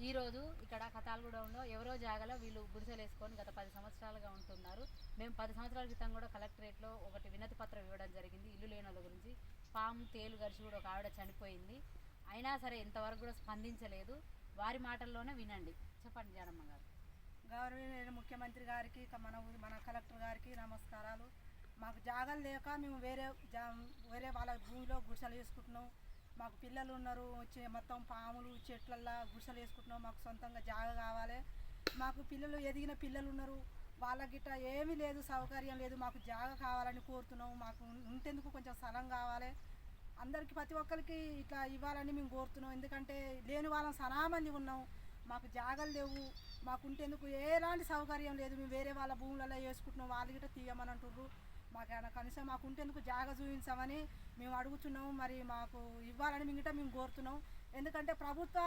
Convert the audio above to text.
ఈరోజు ఇక్కడ కతాల్గూడెంలో ఎవరో జాగాలో వీళ్ళు గుడిసెలు వేసుకొని గత పది సంవత్సరాలుగా ఉంటున్నారు. మేము పది సంవత్సరాల క్రితం కూడా కలెక్టరేట్లో ఒకటి వినతి పత్రం ఇవ్వడం జరిగింది. ఇల్లు లేని వాళ్ళ గురించి. పాము తేలు గడిచి కూడా ఒక ఆవిడ చనిపోయింది. అయినా సరే ఇంతవరకు కూడా స్పందించలేదు. వారి మాటల్లోనే వినండి. చెప్పండి జానమ్మ గారు. గౌరవనీయ ముఖ్యమంత్రి గారికి మన ఊరి- మన కలెక్టర్ గారికి నమస్కారాలు. మాకు జాగాలు లేక మేము వేరే జా వేరే వాళ్ళ భూమిలో గుడిసెలు వేసుకుంటున్నాం. మాకు పిల్లలు ఉన్నారు వచ్చే మొత్తం పాములు చెట్లల్లో గుడిసెలు వేసుకుంటున్నాం మాకు సొంతంగా జాగా కావాలి. మాకు పిల్లలు ఎదిగిన పిల్లలు ఉన్నారు వాళ్ళ గిట్ట ఏమీ లేదు సౌకర్యం లేదు మాకు జాగా కావాలని కోరుతున్నాం మాకు ఉంటేందుకు కొంచెం స్థలం కావాలి. అందరికి ప్రతి ఒక్కరికి ఇట్లా ఇవ్వాలని మేము కోరుతున్నాం ఎందుకంటే లేని వాళ్ళం సనామంది ఉన్నాం మాకు జాగలు లేవు మాకు ఉంటేందుకు ఎలాంటి సౌకర్యం లేదు మేము వేరే వాళ్ళ భూములలో వేసుకుంటున్నాం వాళ్ళు గిట్ట తీయమని అంటుర్రు. మాకు కనీసం మాకు ఉంటేందుకు జాగ చూపించామని మేము అడుగుతున్నాము మరి మాకు ఇవ్వాలని మేము మేము కోరుతున్నాం ఎందుకంటే ప్రభుత్వ